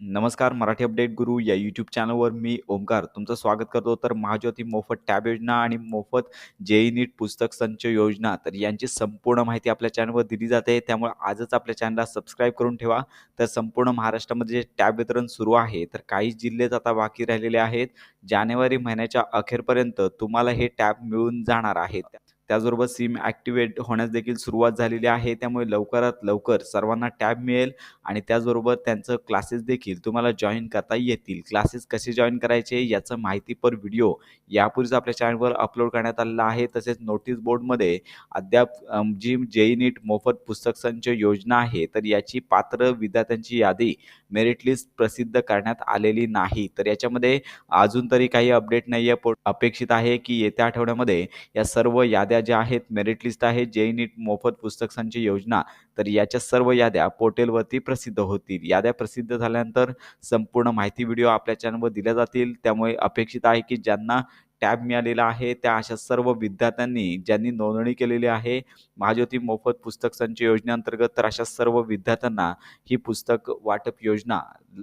नमस्कार मराठी अपडेट गुरु या यूट्यूब चॅनलवर मी ओमकार तुमचं स्वागत करतो. तर महाज्योती मोफत टॅब योजना आणि मोफत जेई नीट पुस्तक संच योजना तर यांची संपूर्ण माहिती आपल्या चॅनलवर दिली जाते. त्यामुळे आजच आपल्या चॅनलला सबस्क्राईब करून ठेवा. तर संपूर्ण महाराष्ट्रामध्ये जे टॅब वितरण सुरू आहे तर काही जिल्हेच आता बाकी राहिलेले आहेत. जानेवारी महिन्याच्या अखेरपर्यंत तुम्हाला हे टॅब मिळून जाणार आहेत त्याचबरोबर सिम ॲक्टिवेट होण्यास देखील सुरुवात झालेली आहे. त्यामुळे लवकरात लवकर सर्वांना टॅब मिळेल आणि त्याचबरोबर त्यांचं क्लासेस देखील तुम्हाला जॉईन करता येतील. क्लासेस कसे जॉईन करायचे याचं माहितीपर व्हिडिओ यापूर्वीच आपल्या चॅनलवर अपलोड करण्यात आलेला आहे. तसेच नोटीस बोर्डमध्ये अद्याप जी जेई नीट मोफत पुस्तक संच योजना आहे तर याची पात्र विद्यार्थ्यांची यादी मेरिट लिस्ट प्रसिद्ध करण्यात आलेली नाही. तर याच्यामध्ये अजून तरी काही अपडेट नाही आहे अपेक्षित आहे की येत्या आठवड्यामध्ये या सर्व याद्या ज्या आहेत मेरिट लिस्ट आहे जेई नीट मोफत पुस्तक संच योजना तर याच्या सर्व याद्या पोर्टलवरती प्रसिद्ध होतील. याद्या प्रसिद्ध झाल्यानंतर संपूर्ण माहिती व्हिडिओ आपल्या चॅनलवर दिल्या जातील. त्यामुळे अपेक्षित आहे की ज्यांना टॅब मिळालेला आहे. त्या अशा सर्व विद्यार्थ्यांनी ज्यांनी नोंदणी केलेली आहे महाज्योती मोफत पुस्तक संच योजनेअंतर्गत तर अशा सर्व विद्यार्थ्यांना ही पुस्तक वाटप योजना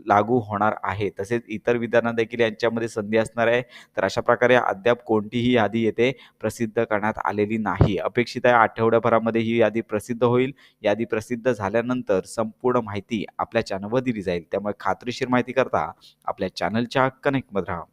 लागू होणार आहे. तसेच इतर विद्यार्थ्यांना देखील यांच्यामध्ये संधी असणार आहे. तर अशा प्रकारे अद्याप कोणतीही यादी येथे प्रसिद्ध करण्यात आलेली नाही. अपेक्षित आहे आठवड्याभरामध्ये ही यादी प्रसिद्ध होईल. यादी प्रसिद्ध झाल्यानंतर संपूर्ण माहिती आपल्या चॅनलवर दिली जाईल. त्यामुळे खात्रीशीर माहिती करता आपल्या चॅनलच्या कनेक्टमध्ये राहा.